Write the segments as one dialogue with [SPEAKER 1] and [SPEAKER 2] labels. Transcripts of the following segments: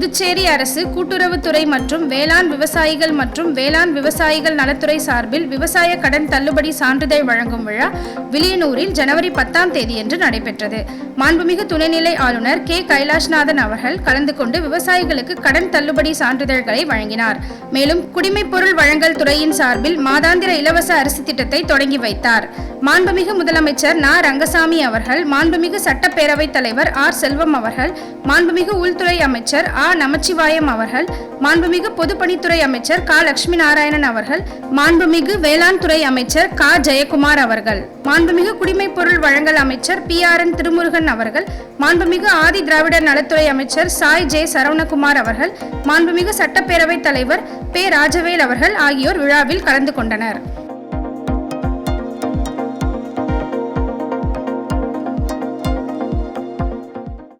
[SPEAKER 1] புதுச்சேரி அரசு கூட்டுறவுத்துறை மற்றும் வேளாண் விவசாயிகள் மற்றும் வேளாண் விவசாயிகள் நலத்துறை சார்பில் விவசாய கடன் தள்ளுபடி சான்றிதழ் வழங்கும் விழா வில்லியனூரில் ஜனவரி பத்தாம் தேதியன்று நடைபெற்றது. மாண்புமிகு துணைநிலை ஆளுநர் கே. கைலாஷ்நாதன் அவர்கள் கலந்து கொண்டு விவசாயிகளுக்கு கடன் தள்ளுபடி சான்றிதழ்களை வழங்கினார். மேலும் குடிமைப்பொருள் வழங்கல் துறையின் சார்பில் மாதாந்திர இலவச அரிசி திட்டத்தை தொடங்கி வைத்தார். மாண்புமிகு முதலமைச்சர் நா. ரங்கசாமி அவர்கள் மாண்புமிகு சட்டப்பேரவைத் தலைவர் ஆர். செல்வம் அவர்கள் மாண்புமிகு உள்துறை அமைச்சர் ஆ நமச்சிவாயம் அவர்கள் மாண்புமிகு பொதுப்பணித்துறை அமைச்சர் கா. லட்சுமி நாராயணன் அவர்கள் மாண்புமிகு வேளாண் துறை அமைச்சர் கா. ஜெயக்குமார் அவர்கள் மாண்புமிகு குடிமைப் பொருள் வழங்கல் அமைச்சர் பி. ஆர். என். திருமுருகன் அவர்கள் மாண்புமிகு ஆதி திராவிடர் நலத்துறை அமைச்சர் சாய். ஜே. சரவணகுமார் அவர்கள் மாண்புமிகு சட்டப்பேரவைத் தலைவர் பே. ராஜவேல் அவர்கள் ஆகியோர் விழாவில் கலந்து கொண்டனர்.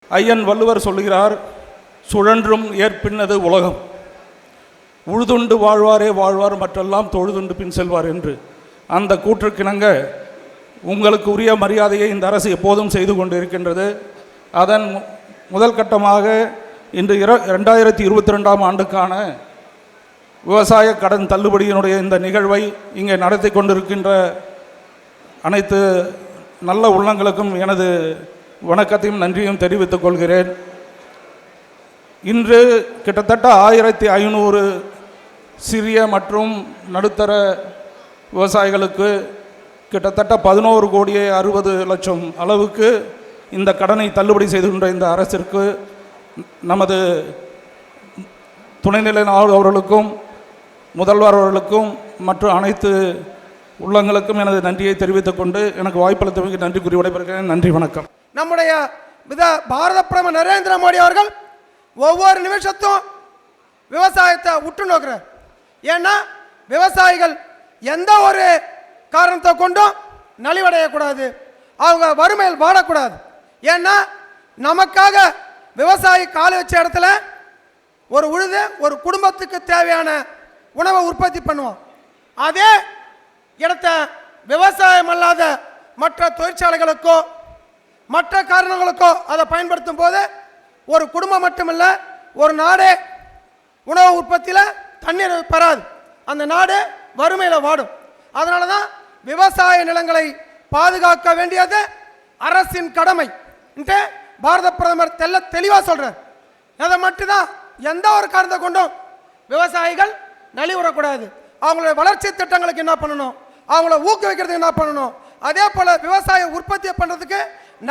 [SPEAKER 2] ஐயன் வள்ளுவர் சொல்லுகிறார் சுழன்றும் ஏற்பின்னது உலகம். உழுதுண்டு வாழ்வாரே வாழ்வார் மற்றெல்லாம் தொழுதுண்டு பின் செல்வார் என்று. அந்த கூற்றுக்கிணங்க உங்களுக்கு உரிய மரியாதையை இந்த அரசு எப்போதும் செய்து கொண்டு இருக்கின்றது அதன் மு- முதல் கட்டமாக இன்று இர ரெண்டாயிரத்தி இருபத்தி ரெண்டாம் ஆண்டுக்கான விவசாய கடன் தள்ளுபடியினுடைய இந்த நிகழ்வை இங்கே நடத்தி கொண்டிருக்கின்ற அனைத்து நல்ல உள்ளங்களுக்கும் எனது வணக்கத்தையும் நன்றியும் தெரிவித்துக் கொள்கிறேன். இன்று கிட்டத்தட்ட ஆயிரத்தி ஐநூறு சிறிய மற்றும் நடுத்தர விவசாயிகளுக்கு கிட்டத்தட்ட பதினோரு கோடியே அறுபது லட்சம் அளவுக்கு இந்த கடனை தள்ளுபடி செய்துகின்ற இந்த அரசிற்கு நமது துணைநிலை ஆளுநர் அவர்களுக்கும் முதல்வர் அவர்களுக்கும் மற்றும் அனைத்து உள்ளங்களுக்கும் எனது நன்றியை தெரிவித்துக் கொண்டு எனக்கு வாய்ப்பளித்தமைக்கு நன்றி கூறி விடைபெறுகிறேன். நன்றி வணக்கம்.
[SPEAKER 3] நம்முடைய பாரத பிரதமர் நரேந்திர மோடி அவர்கள் ஒவ்வொரு நிமிஷத்தும் விவசாயத்தை உற்று நோக்குறார். ஏன்னா விவசாயிகள் எந்த ஒரு காரணத்தை கொண்டும் நலிவடையக்கூடாது. அவங்க வறுமையில் வாடக்கூடாது ஏன்னா நமக்காக விவசாயி காலை வச்ச இடத்துல ஒரு உழுது ஒரு குடும்பத்துக்கு தேவையான உணவை உற்பத்தி பண்ணுவோம். அதே இடத்த விவசாயம் அல்லாத மற்ற தொழிற்சாலைகளுக்கோ மற்ற காரணங்களுக்கோ அதை பயன்படுத்தும் போது ஒரு குடும்பம் மட்டுமல்ல ஒரு நாடே உணவு உற்பத்தியில் தண்ணீர் பெறாது அந்த நாடு வறுமையில் வாடும். அதனால தான் விவசாய நிலங்களை பாதுகாக்க வேண்டியது அரசின் கடமை. என்று பாரத பிரதமர் தெல்ல தெளிவாக சொல்கிறார் அதை மட்டும்தான் எந்த ஒரு காரணத்தை கொண்டும் விவசாயிகள் நலிவுறக்கூடாது அவங்களுடைய வளர்ச்சி திட்டங்களுக்கு என்ன பண்ணணும்? அவங்கள ஊக்குவிக்கிறதுக்கு என்ன பண்ணணும்? அதே போல் விவசாய உற்பத்தி பண்ணுறதுக்கு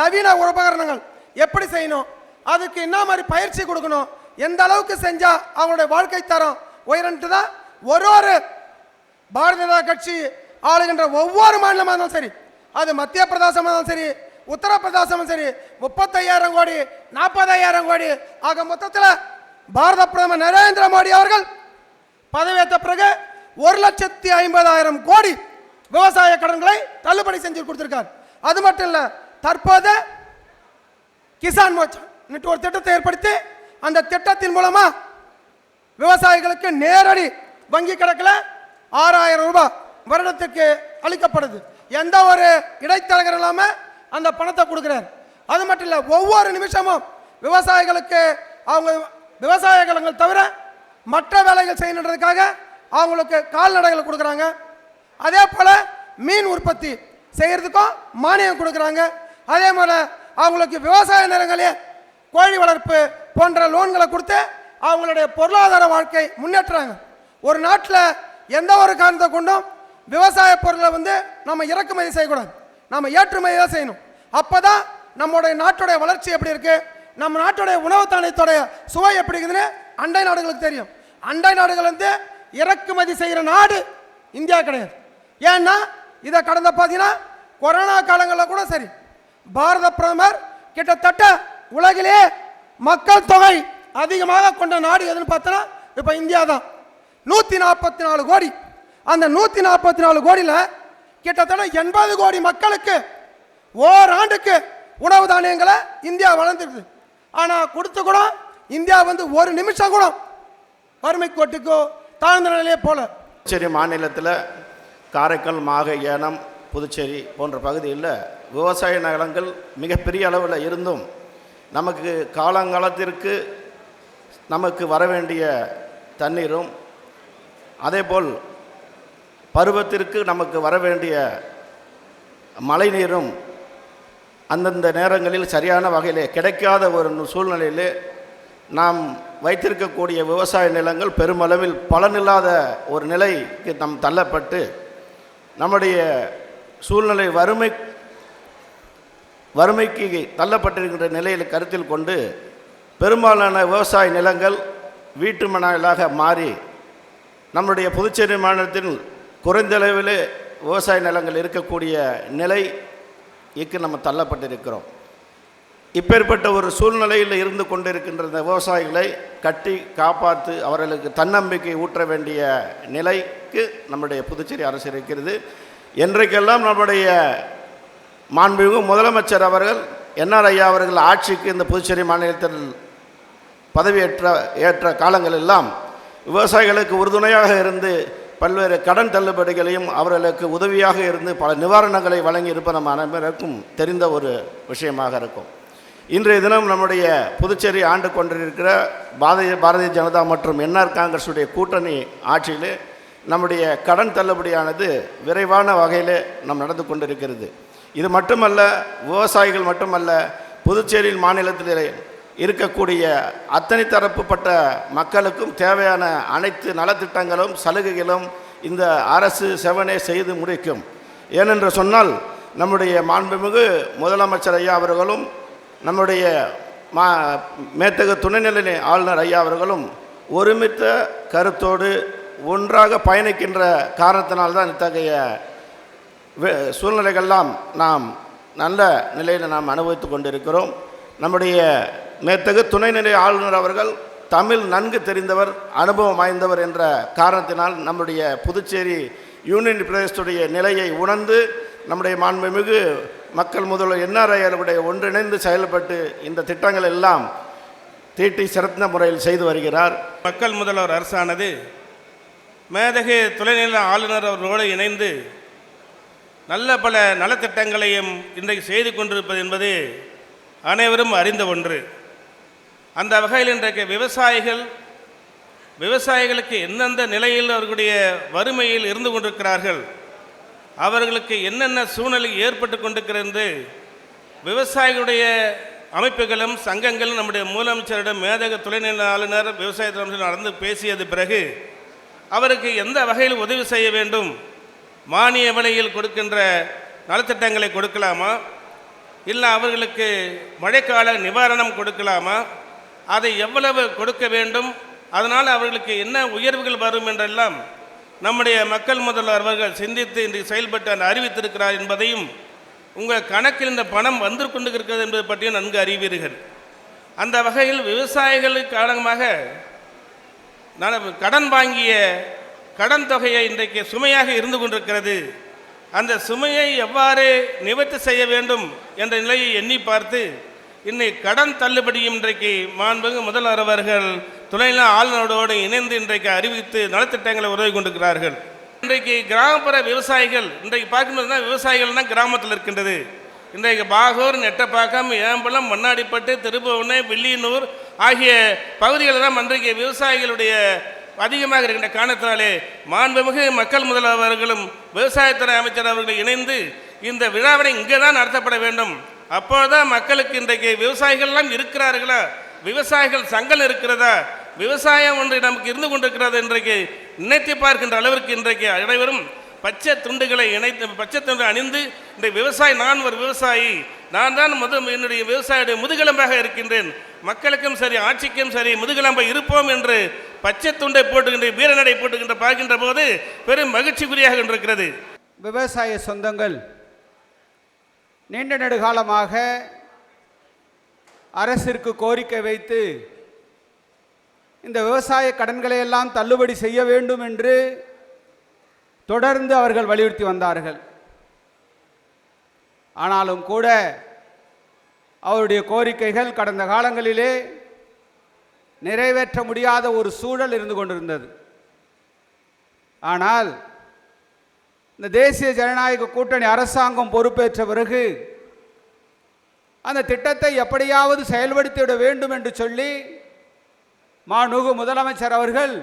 [SPEAKER 3] நவீன உபகரணங்கள் எப்படி செய்யணும்? அதுக்கு என்ன மாதிரி பயிற்சி கொடுக்கணும்? எந்த அளவுக்கு செஞ்சால் அவங்களுடைய வாழ்க்கை தரம் உயரன்ட்டு தான் ஒரு ஒரு பாரதிய ஜனதா கட்சி ஆளுகின்ற ஒவ்வொரு மாநிலமாக இருந்தாலும் சரி அது மத்திய பிரதேசமாக இருந்தாலும் சரி உத்தரப்பிரதேசமும் சரி முப்பத்தையாயிரம் கோடி நாற்பதாயிரம் கோடி ஆக மொத்தத்தில் பாரத பிரதமர் நரேந்திர மோடி அவர்கள் பதவியேற்ற பிறகு ஒரு லட்சத்தி ஐம்பதாயிரம் கோடி விவசாய கடன்களை தள்ளுபடி செஞ்சு கொடுத்துருக்கார். அது மட்டும் இல்லை தற்போது கிசான் மோச்சா இன்னிட்டு ஒரு திட்டத்தை ஏற்படுத்தி அந்த திட்டத்தின் மூலமா விவசாயிகளுக்கு நேரடி வங்கி கணக்கில் ஆறாயிரம் ரூபாய் வருடத்துக்கு அளிக்கப்படுது. எந்த ஒரு இடைத்தரகர் இல்லாமல் அந்த பணத்தை கொடுக்குறாரு. அது மட்டும் இல்லை ஒவ்வொரு நிமிஷமும் விவசாயிகளுக்கு அவங்க விவசாய கலங்கள் தவிர மற்ற வேலைகள் செய்யணுன்றதுக்காக அவங்களுக்கு கால்நடைகள் கொடுக்குறாங்க. அதே போல் மீன் உற்பத்தி செய்கிறதுக்கும் மானியம் கொடுக்குறாங்க. அதே போல் அவங்களுக்கு விவசாய நிலங்களே கோழி வளர்ப்பு போன்ற லோன்களை கொடுத்து அவங்களுடைய பொருளாதார வாழ்க்கை முன்னேற்றுறாங்க. ஒரு நாட்டில் எந்த ஒரு காரணத்தை கொண்டும் விவசாய பொருளை வந்து நம்ம இறக்குமதி செய்யக்கூடாது. நம்ம ஏற்றுமதி தான் செய்யணும். அப்போ தான் நம்மளுடைய நாட்டுடைய வளர்ச்சி எப்படி இருக்குது நம்ம நாட்டுடைய உணவு தானியத்துடைய சுவை எப்படி இருக்குதுன்னு அண்டை நாடுகளுக்கு தெரியும். அண்டை நாடுகள் வந்து இறக்குமதி செய்கிற நாடு இந்தியா கிடையாது. ஏன்னா இதை கடந்த பார்த்தீங்கன்னா கொரோனா காலங்களில் கூட சரி பாரத பிரதமர் கிட்டத்தட்ட உலகிலே மக்கள் தொகை அதிகமாக கொண்ட நாடு எதுன்னு பார்த்தோன்னா இப்போ இந்தியா தான் நூற்றி நாற்பத்தி நாலு கோடி. அந்த நூற்றி நாற்பத்தி நாலு கோடியில் கிட்டத்தட்ட எண்பது கோடி மக்களுக்கு ஓராண்டுக்கு உணவு தானியங்களை இந்தியா வளர்ந்துருக்குது ஆனால் கொடுத்து கூட இந்தியா வந்து ஒரு நிமிஷம் கூட வறுமை கோட்டுக்கோ தாழ்ந்த நிலையே போல.
[SPEAKER 4] புதுச்சேரி மாநிலத்தில் காரைக்கால் மாகை ஏனம் புதுச்சேரி போன்ற பகுதியில் விவசாய நிலங்கள் மிகப்பெரிய அளவில் இருந்தும் நமக்கு காலங்காலத்திற்கு நமக்கு வர வேண்டிய தண்ணீரும் அதேபோல் பருவத்திற்கு நமக்கு வர வேண்டிய மழைநீரும் அந்தந்த நேரங்களில் சரியான வகையிலே கிடைக்காத ஒரு சூழ்நிலையிலே நாம் வைத்திருக்கக்கூடிய விவசாய நிலங்கள் பெருமளவில் பலனில்லாத ஒரு நிலைக்கு நாம் தள்ளப்பட்டு நம்முடைய சூழ்நிலை வறுமை வறுமைக்கு தள்ளப்பட்டிருக்கின்ற நிலையில் கருத்தில் கொண்டு பெரும்பாலான விவசாய நிலங்கள் வீட்டு மணலாக மாறி நம்முடைய புதுச்சேரி மாநிலத்தில் குறைந்தளவிலே விவசாய நிலங்கள் இருக்கக்கூடிய நிலைக்கு நம்ம தள்ளப்பட்டிருக்கிறோம். இப்பேற்பட்ட ஒரு சூழ்நிலையில் இருந்து கொண்டிருக்கின்ற இந்த விவசாயிகளை கட்டி காப்பாற்று அவர்களுக்கு தன்னம்பிக்கை ஊற்ற வேண்டிய நிலைக்கு நம்முடைய புதுச்சேரி அரசு இருக்கிறது. என்றைக்கெல்லாம் நம்முடைய மாண்புமிகு முதலமைச்சர் அவர்கள் என்ஆர் ஐயா அவர்கள் ஆட்சிக்கு இந்த புதுச்சேரி மாநிலத்தில் பதவியேற்ற ஏற்ற காலங்களெல்லாம் விவசாயிகளுக்கு உறுதுணையாக இருந்து பல்வேறு கடன் தள்ளுபடிகளையும் அவர்களுக்கு உதவியாக இருந்து பல நிவாரணங்களை வழங்கி இருப்பது நம்ம அனைவருக்கும் தெரிந்த ஒரு விஷயமாக இருக்கும். இன்றைய தினம் நம்முடைய புதுச்சேரி ஆண்டு கொண்டிருக்கிற பாரதிய பாரதிய ஜனதா மற்றும் என்ஆர் காங்கிரஸுடைய கூட்டணி ஆட்சியிலே நம்முடைய கடன் தள்ளுபடியானது விரைவான வகையில் நம் நடந்து கொண்டிருக்கிறது. இது மட்டுமல்ல விவசாயிகள் மட்டுமல்ல புதுச்சேரியில் மாநிலத்தில் இருக்கக்கூடிய அத்தனை தரப்புப்பட்ட மக்களுக்கும் தேவையான அனைத்து நலத்திட்டங்களும் சலுகைகளும் இந்த அரசு செவனே செய்து முடிக்கும். ஏனென்று சொன்னால் நம்முடைய மாண்புமிகு முதலமைச்சர் ஐயா அவர்களும் நம்முடைய மா மேத்தகு துணைநிலை ஆளுநர் ஐயா அவர்களும் ஒருமித்த கருத்தோடு ஒன்றாக பயணிக்கின்ற காரணத்தினால்தான் இத்தகைய சூழ்நிலைகள்லாம் நாம் நல்ல நிலையில் நாம் அனுபவித்து கொண்டிருக்கிறோம். நம்முடைய மேத்தகு துணைநிலை ஆளுநர் அவர்கள் தமிழ் நன்கு தெரிந்தவர் அனுபவம் வாய்ந்தவர் என்ற காரணத்தினால் நம்முடைய புதுச்சேரி யூனியன் பிரதேசத்துடைய நிலையை உணர்ந்து நம்முடைய மாண்புமிகு மக்கள் முதல்வர் என்ஆர்ஐ ஒன்றிணைந்து செயல்பட்டு இந்த திட்டங்கள் எல்லாம் தீட்டி சிறந்த முறையில் செய்து வருகிறார்.
[SPEAKER 5] மக்கள் முதல்வர் அரசானது மேதகு துணைநிலை ஆளுநர் அவர்களோடு இணைந்து நல்ல பல நலத்திட்டங்களையும் இன்றைக்கு செய்து கொண்டிருப்பது என்பது அனைவரும் அறிந்த ஒன்று. அந்த வகையில் இன்றைக்கு விவசாயிகள் விவசாயிகளுக்கு எந்தெந்த நிலையில் அவர்களுடைய வறுமையில் இருந்து கொண்டிருக்கிறார்கள் அவர்களுக்கு என்னென்ன சூழ்நிலை ஏற்பட்டு கொண்டிருக்கிறது விவசாயிகளுடைய அமைப்புகளும் சங்கங்களும் நம்முடைய முதலமைச்சரிடம் மேதக துணைநிலை ஆளுநர் விவசாயத்துறை அமைச்சர் நடந்து பேசியது பிறகு அவருக்கு எந்த வகையில் உதவி செய்ய வேண்டும் மானிய விலையில் கொடுக்கின்ற நலத்திட்டங்களை கொடுக்கலாமா? இல்லை அவர்களுக்கு மழைக்கால நிவாரணம் கொடுக்கலாமா? அதை எவ்வளவு கொடுக்க வேண்டும்? அதனால் அவர்களுக்கு என்ன உயர்வுகள் வரும் என்றெல்லாம் நம்முடைய மக்கள் முதல்வர் அவர்கள் சிந்தித்து இன்று செயல்பட்டு அந்த அறிவித்திருக்கிறார் என்பதையும் உங்கள் கணக்கில் இந்த பணம் வந்து கொண்டு இருக்கிறது என்பது பற்றியும் நன்கு அறிவீர்கள். அந்த வகையில் விவசாயிகளுக்கு காரணமாக நான் கடன் வாங்கிய கடன் தொகையை இன்றைக்கு சுமையாக இருந்து கொண்டிருக்கிறது. அந்த சுமையை எவ்வாறு நிவர்த்தி செய்ய வேண்டும் என்ற நிலையை எண்ணி பார்த்து இன்னைக்கு கடன் தள்ளுபடியும் இன்றைக்கு மாண்புமிகு முதல்வர் அவர்கள் துணைநிலை ஆளுநரோடு இணைந்து இன்றைக்கு அறிவித்து நலத்திட்டங்களை உதவி கொண்டிருக்கிறார்கள். இன்றைக்கு கிராமப்புற விவசாயிகள் இன்றைக்கு பார்க்கும்போது தான் விவசாயிகள் தான் கிராமத்தில் இருக்கின்றது. இன்றைக்கு பாகூர் நெட்டப்பாக்கம் ஏம்பலம் மண்ணாடிப்பட்டு திருபுவனை வில்லியனூர் ஆகிய பகுதிகளில் தான் இன்றைக்கு விவசாயிகளுடைய அதிகமாக இருக்கின்ற காரணத்தினாலே மாண்புமிகு மக்கள் முதல்வர்களும் விவசாயத்துறை அமைச்சர் அவர்கள் இணைந்து இந்த விழாவினை இங்கே தான் நடத்தப்பட வேண்டும். அப்போதுதான் மக்களுக்கு இன்றைக்கு விவசாயிகள்லாம் இருக்கிறார்களா? விவசாயிகள் சங்கம் இருக்கிறதா? விவசாயம் ஒன்று நமக்கு இருந்து கொண்டிருக்கிறது இன்றைக்கு நினைத்து பார்க்கின்ற அளவிற்கு இன்றைக்கு அனைவரும் பச்சை துண்டுகளை இணைத்து பச்சை துண்டு அணிந்து இந்த விவசாயி நான் ஒரு விவசாயி நான் தான் முதல் என்னுடைய விவசாயியுடைய முதுகெலும்பாக இருக்கின்றேன். மக்களுக்கும் சரி ஆட்சிக்கும் சரி முதுகெலும்பை இருப்போம் என்று பச்சை துண்டை போட்டுகின்ற வீரநடை போட்டுகின்ற பார்க்கின்ற போது பெரும் மகிழ்ச்சிக்குரியாக இருக்கிறது
[SPEAKER 6] விவசாய சொந்தங்கள் நீண்ட நெடுகாலமாக அரசிற்கு கோரிக்கை வைத்து இந்த விவசாய கடன்களை எல்லாம் தள்ளுபடி செய்ய வேண்டும் என்று தொடர்ந்து அவர்கள் வலியுறுத்தி வந்தார்கள். ஆனாலும் கூட அவருடைய கோரிக்கைகள் கடந்த காலங்களிலே நிறைவேற்ற முடியாத ஒரு சூழல் இருந்து கொண்டிருந்தது. ஆனால் இந்த தேசிய ஜனநாயக கூட்டணி அரசாங்கம் பொறுப்பேற்ற பிறகு அந்த திட்டத்தை எப்படியாவது செயல்படுத்திவிட வேண்டும் என்று சொல்லி மாநுகு முதலமைச்சர் அவர்கள்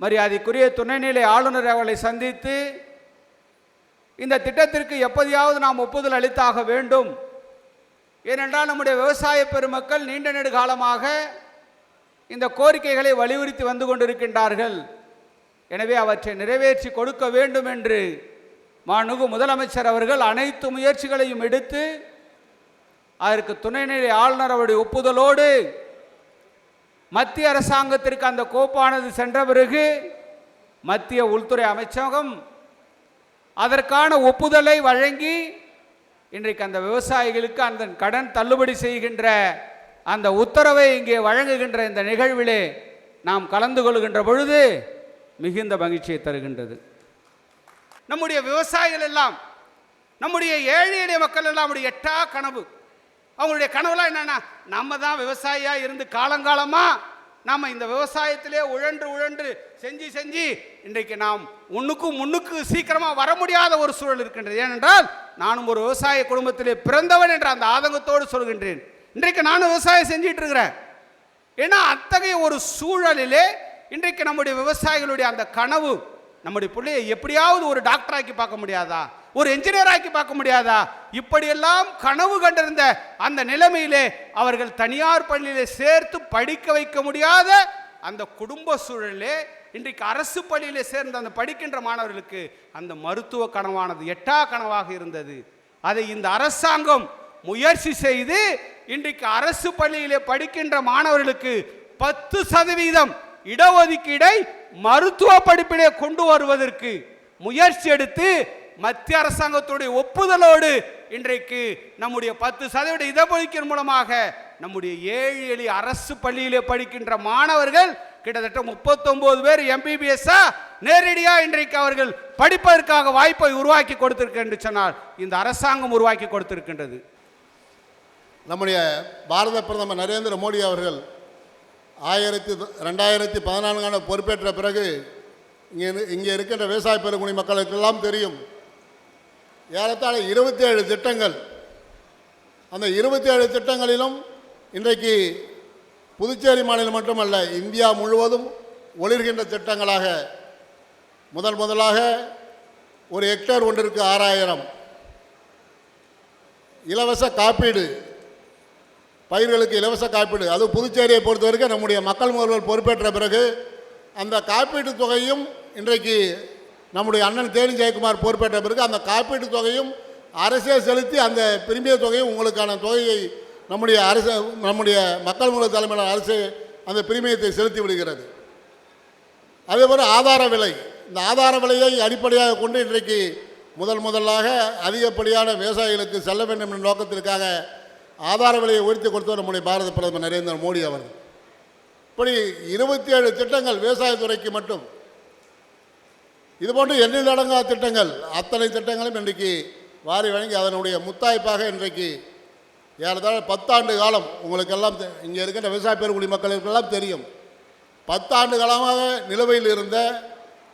[SPEAKER 6] மரியாதைக்குரிய துணைநிலை ஆளுநர் அவர்களை சந்தித்து இந்த திட்டத்திற்கு எப்படியாவது நாம் ஒப்புதல் அளித்தாக வேண்டும் ஏனென்றால் நம்முடைய விவசாய பெருமக்கள் நீண்ட நெடுகாலமாக இந்த கோரிக்கைகளை வலியுறுத்தி வந்து கொண்டிருக்கின்றார்கள். எனவே அவற்றை நிறைவேற்றி கொடுக்க வேண்டும் என்று மாண்புமிகு முதலமைச்சர் அவர்கள் அனைத்து முயற்சிகளையும் எடுத்து அதற்கு துணைநிலை ஆளுநர் அவருடைய ஒப்புதலோடு மத்திய அரசாங்கத்திற்கு அந்த கோப்பானது சென்ற பிறகு மத்திய உள்துறை அமைச்சகம் அதற்கான ஒப்புதலை வழங்கி இன்றைக்கு அந்த விவசாயிகளுக்கு அந்த கடன் தள்ளுபடி செய்கின்ற அந்த உத்தரவை இங்கே வழங்குகின்ற இந்த நிகழ்விலே நாம் கலந்து கொள்கின்ற பொழுது மிகுந்த மகிழ்ச்சியை தருகின்றது. நம்முடைய விவசாயிகள் எல்லாம் நம்முடைய ஏழை எளிய மக்கள் எல்லாம் அவருடைய எட்டா கனவு. அவங்களுடைய கனவுலாம் என்னன்னா நம்ம தான் விவசாயியாக இருந்து காலங்காலமாக நாம் இந்த விவசாயத்திலே உழன்று உழன்று செஞ்சு செஞ்சு இன்றைக்கு நாம் ஒன்றுக்கு முன்னுக்கு சீக்கிரமாக வர முடியாத ஒரு சூழல் இருக்கின்றது. ஏனென்றால் நானும் ஒரு விவசாய குடும்பத்திலே பிறந்தவன் என்ற அந்த ஆதங்கத்தோடு சொல்கின்றேன். இன்றைக்கு நானும் விவசாயம் செஞ்சிட்டு இருக்கிறேன். ஏன்னா அத்தகைய ஒரு சூழலிலே இன்றைக்கு நம்முடைய விவசாயிகளுடைய அந்த கனவு நம்முடைய பிள்ளையை எப்படியாவது ஒரு டாக்டராக்கி பார்க்க முடியாதா? ஒரு என்ஜினியர் ஆக்கி பார்க்க முடியாதா? இப்படியெல்லாம் கனவு கண்டிருந்த அந்த நிலைமையிலே அவர்கள் தனியார் பள்ளியிலே சேர்த்து படிக்க வைக்க முடியாத அந்த குடும்ப சூழலே இன்றைக்கு அரசு பள்ளியிலே சேர்ந்த அந்த படிக்கின்ற மாணவர்களுக்கு அந்த மருத்துவ கனவானது எட்டா கனவாக இருந்தது. அதை இந்த அரசாங்கம் முயற்சி செய்து இன்றைக்கு அரசு பள்ளியிலே படிக்கின்ற மாணவர்களுக்கு பத்து சதவீதம் இடஒதுக்கீடை மருத்துவ படிப்பிலே கொண்டு வருவதற்கு முயற்சி எடுத்து மத்திய அரசாங்கத்துடைய ஒப்புதலோடு இன்றைக்கு நம்முடைய பத்து சதவீத இடஒதுக்கீடு மூலமாக நம்முடைய ஏழு எளி அரசு பள்ளியிலே படிக்கின்ற மாணவர்கள் கிட்டத்தட்ட முப்பத்தொன்பது பேர் எம்பிபிஎஸ்ஸா நேரடியாக இன்றைக்கு அவர்கள் படிப்பதற்காக வாய்ப்பை உருவாக்கி கொடுத்திருக்க என்று சொன்னால் இந்த அரசாங்கம் உருவாக்கி கொடுத்திருக்கின்றது.
[SPEAKER 7] நம்முடைய பாரத பிரதமர் நரேந்திர மோடி அவர்கள் ஆயிரத்தி ரெண்டாயிரத்தி பதினான்கான பொறுப்பேற்ற பிறகு இங்கே இரு- இங்கே இருக்கின்ற விவசாய பெருங்குடி மக்களுக்கெல்லாம் தெரியும். ஏறத்தாழ இருபத்தி ஏழு திட்டங்கள். அந்த இருபத்தி ஏழு திட்டங்களிலும் இன்றைக்கு புதுச்சேரி மாநிலம் மட்டுமல்ல இந்தியா முழுவதும் ஒளிர்கின்ற திட்டங்களாக முதல் முதலாக ஒரு ஹெக்டேர் ஒன்றிற்கு ஆறாயிரம். இலவச காப்பீடு பயிர்களுக்கு இலவச காப்பீடு. அது புதுச்சேரியை பொறுத்த வரைக்கும் நம்முடைய மக்கள் முதல்வர் பொறுப்பேற்ற பிறகு அந்த காப்பீட்டு தொகையும் இன்றைக்கு நம்முடைய அண்ணன் தேனி ஜெயக்குமார் பொறுப்பேற்ற பிறகு அந்த காப்பீட்டு தொகையும் அரசே செலுத்தி அந்த பிரிமிய தொகையும் உங்களுக்கான தொகையை நம்முடைய அரசு நம்முடைய மக்கள் முதல் தலைமையிலான அரசு அந்த பிரிமியத்தை செலுத்தி விடுகிறது. அதேபோல் ஆதார விலை. இந்த ஆதார விலையை அடிப்படையாக கொண்டு இன்றைக்கு முதல் முதலாக அதிகப்படியான விவசாயிகளுக்கு செல்ல வேண்டும் என்ற நோக்கத்திற்காக ஆதார விலையை உயர்த்தி கொடுத்தவர் நம்முடைய பாரத பிரதமர் நரேந்திர மோடி அவர்கள். இப்படி இருபத்தி ஏழு திட்டங்கள் விவசாயத்துறைக்கு மட்டும். இதுபோன்று எண்ணில் அடங்கா திட்டங்கள் அத்தனை திட்டங்களும் இன்றைக்கு வாரி வழங்கி அதனுடைய முத்தாய்ப்பாக இன்றைக்கு ஏறத்தாழ பத்தாண்டு காலம் உங்களுக்கெல்லாம் தெ- இங்கே இருக்கின்ற விவசாய பெருங்குடி மக்களுக்கெல்லாம் தெரியும். பத்தாண்டு காலமாக நிலுவையில் இருந்த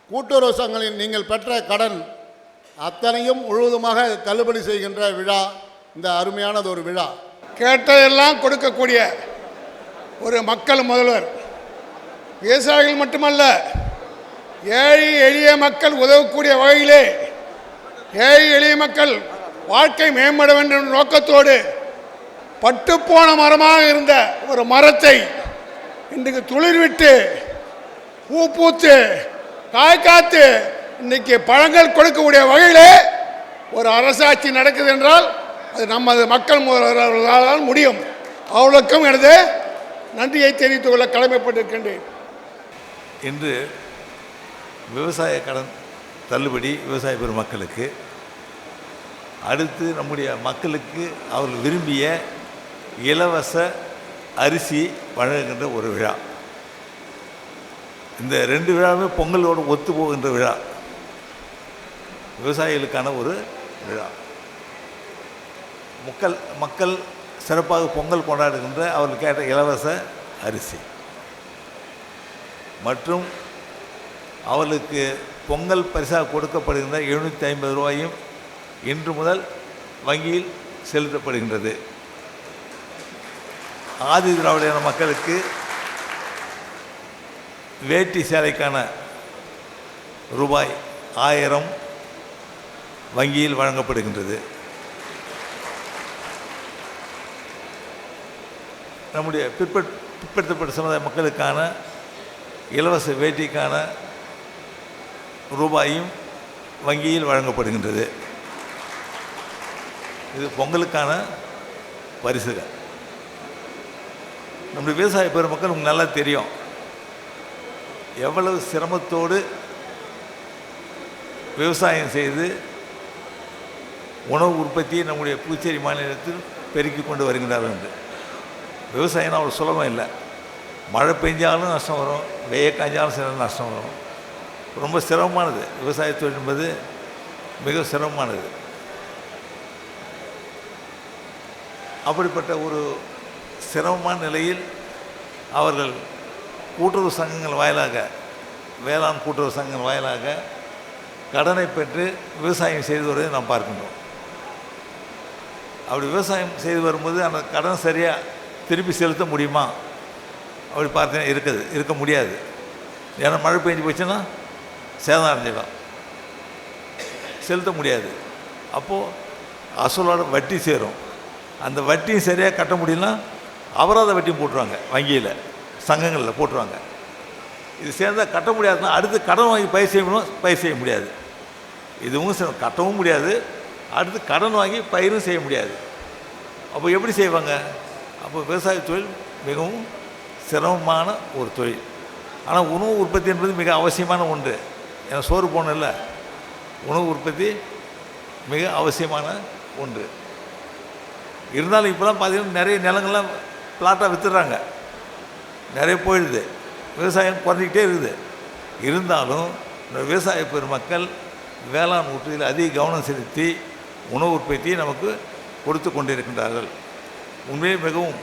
[SPEAKER 7] கூட்டுறவு சங்கங்களின் நீங்கள் பெற்ற கடன் அத்தனையும் முழுவதுமாக தள்ளுபடி செய்கின்ற விழா இந்த அருமையானது ஒரு விழா.
[SPEAKER 8] கேட்டதெல்லாம் கொடுக்கக்கூடிய ஒரு மக்கள் முதல்வர். விவசாயிகள் மட்டுமல்ல ஏழை எளிய மக்கள் உதவக்கூடிய வகையிலே ஏழை எளிய மக்கள் வாழ்க்கை மேம்பட வேண்டும் என்ற நோக்கத்தோடு பட்டுப்போன மரமாக இருந்த ஒரு மரத்தை இன்றைக்கு துளிர்விட்டு பூ பூத்து காய் காத்து இன்னைக்கு பழங்கள் கொடுக்கக்கூடிய வகையிலே ஒரு அரசாட்சி நடக்குது என்றால் அது நமது மக்கள் முதல்வர்களால் முடியும். அவர்களுக்கும் எனது நன்றியை தெரிவித்துக் கொள்ள கடமைப்பட்டிருக்கின்றேன்.
[SPEAKER 9] இன்று விவசாய கடன் தள்ளுபடி விவசாய பெருமக்களுக்கு அடுத்து நம்முடைய மக்களுக்கு அவர்கள் விரும்பிய இலவச அரிசி வழங்குகின்ற ஒரு விழா. இந்த ரெண்டு விழாவுமே பொங்கலோடு ஒத்து போகின்ற விழா. விவசாயிகளுக்கான ஒரு விழா. மக்கள் மக்கள் சிறப்பாக பொங்கல் கொண்டாடுகின்ற அவர்கள் கேட்ட இலவச அரிசி. மற்றும் அவர்களுக்கு பொங்கல் பரிசாக கொடுக்கப்படுகின்ற எழுநூற்றி ஐம்பது ரூபாயும் இன்று முதல் வங்கியில் செலுத்தப்படுகின்றது. ஆதி திராவிட மக்களுக்கு வேட்டி சேலைக்கான ரூபாய் ஆயிரம் வங்கியில் வழங்கப்படுகின்றது. நம்முடைய பிற்பட் பிற்படுத்தப்பட்ட சமுதாய மக்களுக்கான இலவச வேட்டிக்கான ரூபாயும் வங்கியில் வழங்கப்படுகின்றது. இது பொங்கலுக்கான பரிசுகள். நம்முடைய விவசாய பெருமக்கள் உங்களுக்கு நல்லா தெரியும். எவ்வளவு சிரமத்தோடு விவசாயம் செய்து உணவு உற்பத்தியை நம்முடைய புதுச்சேரி மாநிலத்தில் பெருக்கிக் கொண்டு வருகின்றார்கள் என்று. விவசாயம்னா அவ்வளோ சுலபம் இல்லை. மழை பெஞ்சாலும் நஷ்டம் வரும் வெய்ய காய்ஞ்சாலும் சில நஷ்டம் வரும். ரொம்ப சிரமமானது. விவசாயத்தொழில் என்பது மிக சிரமமானது. அப்படிப்பட்ட ஒரு சிரமமான நிலையில் அவர்கள் கூட்டுறவு சங்கங்கள் வாயிலாக வேளாண் கூட்டுறவு சங்கங்கள் வாயிலாக கடனை பெற்று விவசாயம் செய்து வருவதை நாம் பார்க்கின்றோம். அப்படி விவசாயம் செய்து வரும்போது அந்த கடன் சரியாக திருப்பி செலுத்த முடியுமா? அப்படி பார்த்தீங்கன்னா இருக்குது. இருக்க முடியாது. ஏன்னா மழை பெஞ்சு போச்சுன்னா சேதம் அடைஞ்சிடும் செலுத்த முடியாது. அப்போது அசலோட வட்டி சேரும். அந்த வட்டியும் சரியாக கட்ட முடியலனா அபராத வட்டியும் போட்டுருவாங்க வங்கியில் சங்கங்களில் போட்டுருவாங்க. இது சேர்ந்தால் கட்ட முடியாதுன்னா அடுத்து கடன் வாங்கி பயிர் செய்யணும் பயிர் செய்ய முடியாது. இதுவும் சரி, கட்டவும் முடியாது. அடுத்து கடன் வாங்கி பயிரும் செய்ய முடியாது. அப்போ எப்படி செய்வாங்க? அப்போ விவசாய தொழில் மிகவும் சிரமமான ஒரு தொழில். ஆனால் உணவு உற்பத்தி என்பது மிக அவசியமான ஒன்று. ஏன்னா சோறு போனல உணவு உற்பத்தி மிக அவசியமான ஒன்று. இருந்தாலும் இப்போலாம் பார்த்தீங்கன்னா நிறைய நிலங்கள்லாம் பிளாட்டாக விற்றுறாங்க நிறைய போயிடுது. விவசாயம் குறைஞ்சிக்கிட்டே இருக்குது. இருந்தாலும் இந்த விவசாய பெருமக்கள் வேளாண் உற்பத்தியில் அதிக கவனம் செலுத்தி உணவு உற்பத்தியை நமக்கு கொடுத்து கொண்டிருக்கின்றார்கள். உண்மையே மிகவும்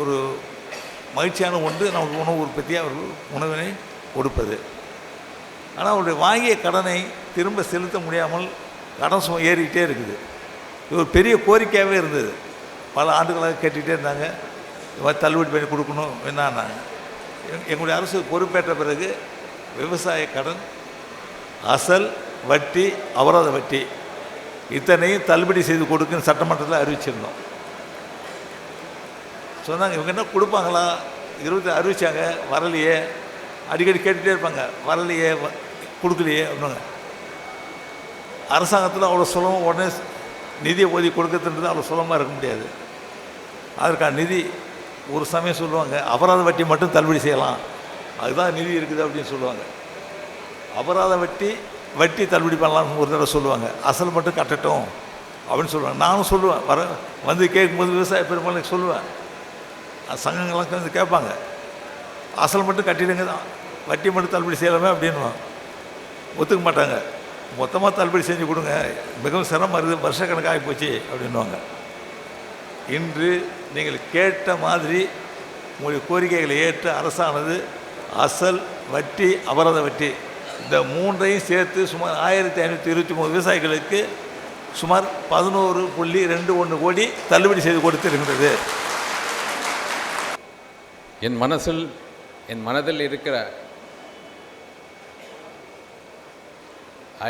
[SPEAKER 9] ஒரு மகிழ்ச்சியான ஒன்று நமக்கு உணவு உற்பத்தி அவர்கள் உணவினை கொடுப்பது. ஆனால் அவருடைய வாங்கிய கடனை திரும்ப செலுத்த முடியாமல் கடன் சுமை ஏறிக்கிட்டே இருக்குது. இது ஒரு பெரிய கோரிக்கையாகவே இருந்தது. பல ஆண்டுகளாக கேட்டுக்கிட்டே இருந்தாங்க. இது மாதிரி தள்ளுபடி பண்ணி கொடுக்கணும் என்னான்னாங்க. எங்களுடைய அரசு பொறுப்பேற்ற பிறகு விவசாய கடன் அசல் வட்டி அபராத வட்டி இத்தனையும் தள்ளுபடி செய்து கொடுக்குன்னு சட்டமன்றத்தில் அறிவிச்சிருந்தோம். சொன்னாங்க இவங்க என்ன கொடுப்பாங்களா? இருபத்தி அறிவிச்சாங்க வரலையே. அடிக்கடி கேட்டுகிட்டே இருப்பாங்க வரலையே கொடுக்கலையே அப்படின்னாங்க. அரசாங்கத்தில் அவ்வளோ சுலபம் உடனே நிதியை ஒதுக்கி கொடுக்கறதுன்றது அவ்வளோ சுலபமாக இருக்க முடியாது. அதற்கான நிதி ஒரு சமயம் சொல்லுவாங்க அபராத வட்டி மட்டும் தள்ளுபடி செய்யலாம். அதுதான் நிதி இருக்குது அப்படின்னு சொல்லுவாங்க. அபராத வட்டி வட்டி தள்ளுபடி பண்ணலாம்னு ஒரு தடவை சொல்லுவாங்க. அசல் மட்டும் கட்டட்டும் அப்படின்னு சொல்லுவாங்க. நானும் சொல்லுவேன் வர வந்து கேட்கும்போது விவசாய பெருமாளுக்கு சொல்லுவேன். சங்கங்கள்லாம் வந்து கேட்பாங்க. அசல் மட்டும் கட்டிடுங்க தான். வட்டி மட்டும் தள்ளுபடி செய்யலாமே அப்படின்னுவான். ஒத்துக்க மாட்டாங்க. மொத்தமாக தள்ளுபடி செஞ்சு கொடுங்க. மிகவும் சிரமம் இருக்குது வருஷக்கணக்காகி போச்சு அப்படின்னுவாங்க. இன்று நீங்கள் கேட்ட மாதிரி உங்களுடைய கோரிக்கைகளை ஏற்று அரசானது அசல் வட்டி அபராத வட்டி இந்த மூன்றையும் சேர்த்து சுமார் ஆயிரத்தி ஐநூற்றி இருபத்தி மூணு விவசாயிகளுக்கு சுமார் பதினோரு புள்ளி ரெண்டு ஒன்று கோடி தள்ளுபடி செய்து கொடுத்திருக்கிறது
[SPEAKER 10] என் மனசில் என் மனதில் இருக்கிற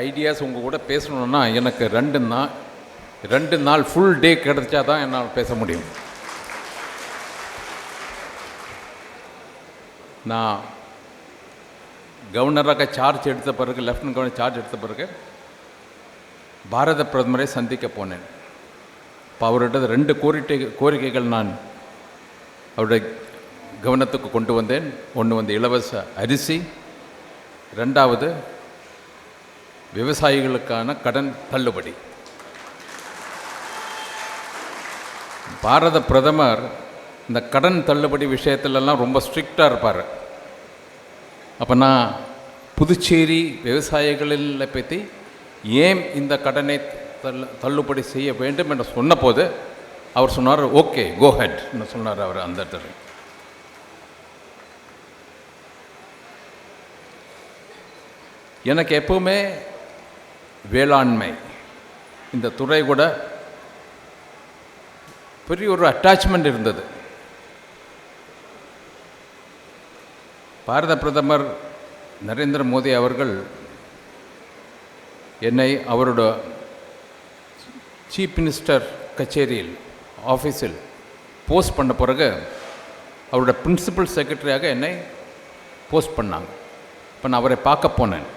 [SPEAKER 10] ஐடியாஸ் உங்கள் கூட பேசணுன்னா எனக்கு ரெண்டு நாள் ரெண்டு நாள் ஃபுல் டே கிடைச்சா தான் என்னால் பேச முடியும். நான் கவர்னராக சார்ஜ் எடுத்த பிறகு லெஃப்டினன்ட் கவர்னர் சார்ஜ் எடுத்த பிறகு பாரத பிரதமரை சந்திக்க போனேன். இப்போ அவர்கிட்ட ரெண்டு கோரிக்கை கோரிக்கைகள் நான் அவருடைய கவனத்துக்கு கொண்டு வந்தேன். ஒன்று வந்து இலவச அரிசி. ரெண்டாவது விவசாயிகளுக்கான கடன் தள்ளுபடி. பாரத பிரதமர் இந்த கடன் தள்ளுபடி விஷயத்துலலாம் ரொம்ப ஸ்ட்ரிக்டாக இருப்பார். அப்போ நான் புதுச்சேரி விவசாயிகளில் பற்றி ஏன் இந்த கடனை தள்ளு தள்ளுபடி செய்ய வேண்டும் என்று சொன்னபோது அவர் சொன்னார் ஓகே கோஹெட்னு சொன்னார் அவர் அந்த இடத்துல. எனக்கு எப்போவுமே வேளாண்மை. இந்த துறை கூட பெரிய ஒரு அட்டாச்மெண்ட் இருந்தது. பாரத பிரதமர் நரேந்திர மோடி அவர்கள் என்னை அவரோட சீஃப் மினிஸ்டர் கச்சேரியில் ஆஃபீஸில் போஸ்ட் பண்ண பிறகு அவரோட பிரின்சிபல் செக்ரட்டரியாக என்னை போஸ்ட் பண்ணாங்க. இப்போ நான் அவரை பார்க்க போனேன்.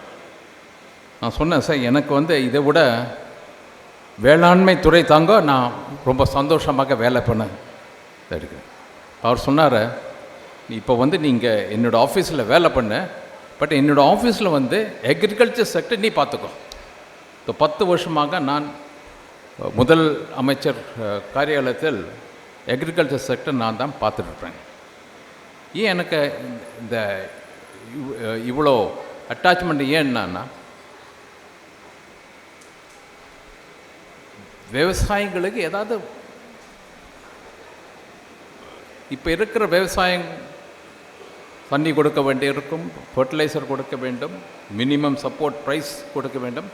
[SPEAKER 10] நான் சொன்னேன் சார் எனக்கு வந்து இதை விட வேளாண்மை துறை தாங்க நான் ரொம்ப சந்தோஷமாக வேலை பண்ணேன். எடுக்கிறேன். அவர் சொன்னார் இப்போ வந்து நீங்கள் என்னோடய ஆஃபீஸில் வேலை பண்ண பட் என்னோடய ஆஃபீஸில் வந்து அக்ரிகல்ச்சர் செக்டர் நீ பார்த்துக்கோ. இப்போ பத்து வருஷமாக நான் முதல் அமைச்சர் காரியாலயத்தில் அக்ரிகல்ச்சர் செக்டர் நான் தான் பார்த்துட்ருப்பேன் ஏன் எனக்கு இந்த இவ்வளோ அட்டாச்மெண்ட் ஏன்னா விவசாயங்களுக்கு ஏதாவது இப்போ இருக்கிற விவசாயம் தண்ணி கொடுக்க வேண்டியிருக்கும் ஃபர்டிலைசர் கொடுக்க வேண்டும் மினிமம் சப்போர்ட் ப்ரைஸ் கொடுக்க வேண்டும்.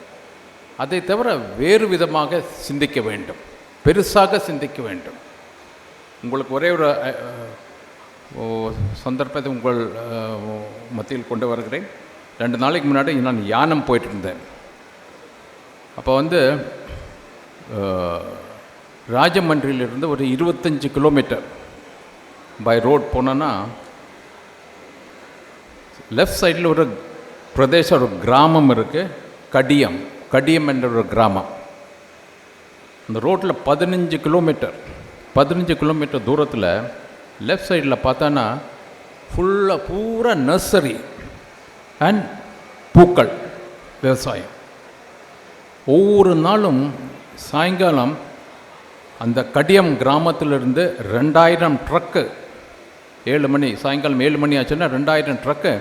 [SPEAKER 10] அதை தவிர வேறு விதமாக சிந்திக்க வேண்டும். பெருசாக சிந்திக்க வேண்டும். உங்களுக்கு ஒரே ஒரு சந்தர்ப்பத்தை உங்கள் மத்தியில் கொண்டு வருகிறேன். ரெண்டு நாளைக்கு முன்னாடி நான் யானம் போயிட்டு இருந்தேன். அப்போ வந்து ராஜமன்றிலிருந்து ஒரு இருபத்தஞ்சி கிலோமீட்டர் பை ரோட் போனோன்னா லெஃப்ட் சைடில் ஒரு பிரதேசம் ஒரு கிராமம் இருக்குது கடியம். கடியம் என்ற ஒரு கிராமம். அந்த ரோட்டில் பதினஞ்சு கிலோமீட்டர். பதினஞ்சு கிலோமீட்டர் தூரத்தில் லெஃப்ட் சைடில் பார்த்தோன்னா ஃபுல்லாக பூரா நர்சரி அண்ட் பூக்கள் விவசாயம். ஒவ்வொரு நாளும் சாயங்காலம் அந்த கடியம் கிராமத்திலிருந்து ரெண்டாயிரம் ட்ரக்கு ஏழு மணி சாயங்காலம் ஏழு மணி ஆச்சுன்னா ரெண்டாயிரம் ட்ரக்கு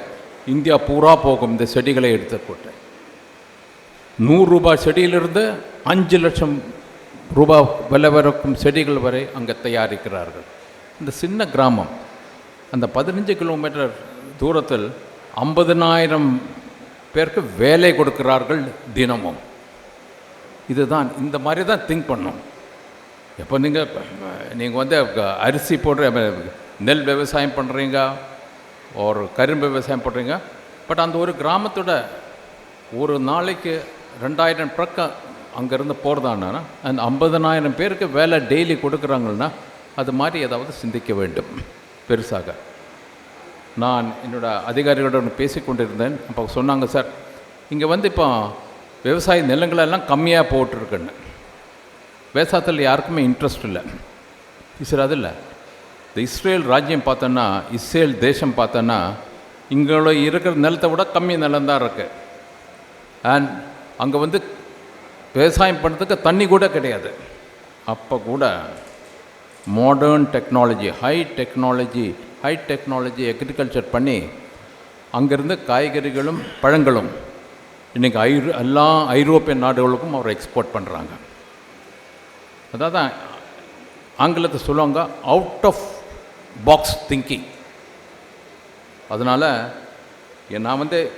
[SPEAKER 10] இந்தியா பூரா போகும் இந்த செடிகளை எடுத்து போட்டு. நூறு ரூபாய் செடியிலிருந்து அஞ்சு லட்சம் ரூபாய் விலை வரைக்கும் செடிகள் வரை அங்கே தயாரிக்கிறார்கள். இந்த சின்ன கிராமம் அந்த பதினஞ்சு கிலோமீட்டர் தூரத்தில் ஐம்பதனாயிரம் பேருக்கு வேலை கொடுக்கிறார்கள் தினமும். இதுதான் இந்த மாதிரி தான் திங்க் பண்ணும். எப்போ நீங்கள் நீங்கள் வந்து அரிசி போடுற நெல் விவசாயம் பண்ணுறீங்க ஒரு கரும்பு விவசாயம் பண்ணுறீங்க பட் அந்த ஒரு கிராமத்தோட ஒரு நாளைக்கு ரெண்டாயிரம் ட்ரக் அங்கேருந்து போகிறதானா அந்த ஐம்பதனாயிரம் பேருக்கு வேலை டெய்லி கொடுக்குறாங்கன்னா அது மாதிரி ஏதாவது சிந்திக்க வேண்டும் பெருசாக. நான் என்னோடய அதிகாரிகளுடன் பேசி கொண்டிருந்தேன் அப்போ சொன்னாங்க சார் இங்கே வந்து இப்போ விவசாய நிலங்களெல்லாம் கம்மியாக போட்டிருக்குன்னு. விவசாயத்தில் யாருக்குமே இன்ட்ரெஸ்ட் இல்லை. இஸ்ரேல் அது இல்லை. இந்த இஸ்ரேல் ராஜ்யம் பார்த்தோன்னா இஸ்ரேல் தேசம் பார்த்தோன்னா இங்கே இருக்கிற நிலத்தை விட கம்மி நிலம்தான் இருக்குது அண்ட் அங்கே வந்து விவசாயம் பண்ணுறதுக்கு தண்ணி கூட கிடையாது. அப்போ கூட modern technology high technology high technology agriculture பண்ணி அங்கேருந்து காய்கறிகளும் பழங்களும் இன்றைக்கி ஐரோ எல்லா ஐரோப்பிய நாடுகளுக்கும் அவர் எக்ஸ்போர்ட் பண்ணுறாங்க அதாவது ஆங்கிலத்தை சொல்லுவாங்க அவுட் ஆஃப் பாக்ஸ் திங்கிங் அதனால் நான் வந்து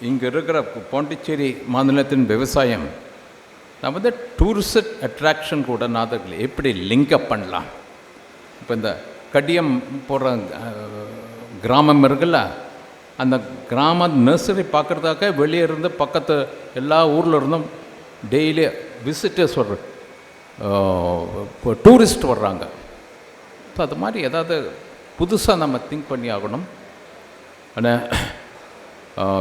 [SPEAKER 10] இங்கே இருக்கிற பாண்டிச்சேரி மாநிலத்தின் விவசாயம் நான் வந்து டூரிஸ்ட் அட்ராக்ஷன் கூட நான் எப்படி லிங்கப் பண்ணலாம்? இப்போ இந்த கடியம் போடுற கிராமம் இருக்குல்ல அந்த கிராம நர்சரி பார்க்குறதாக்க வெளியே இருந்து பக்கத்து எல்லா ஊரில் இருந்தும் டெய்லி விசிட்டர்ஸ் வர்ற டூரிஸ்ட் வர்றாங்க. ஸோ அது மாதிரி ஏதாவது புதுசாக நம்ம திங்க் பண்ணி ஆகணும். ஆனால்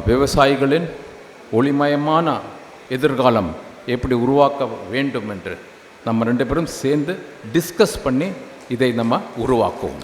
[SPEAKER 10] விவசாயிகளின் ஒளிமயமான எதிர்காலம் எப்படி உருவாக்க வேண்டும் என்று நம்ம ரெண்டு பேரும் சேர்ந்து டிஸ்கஸ் பண்ணி இதை நம்ம உருவாக்குவோம்.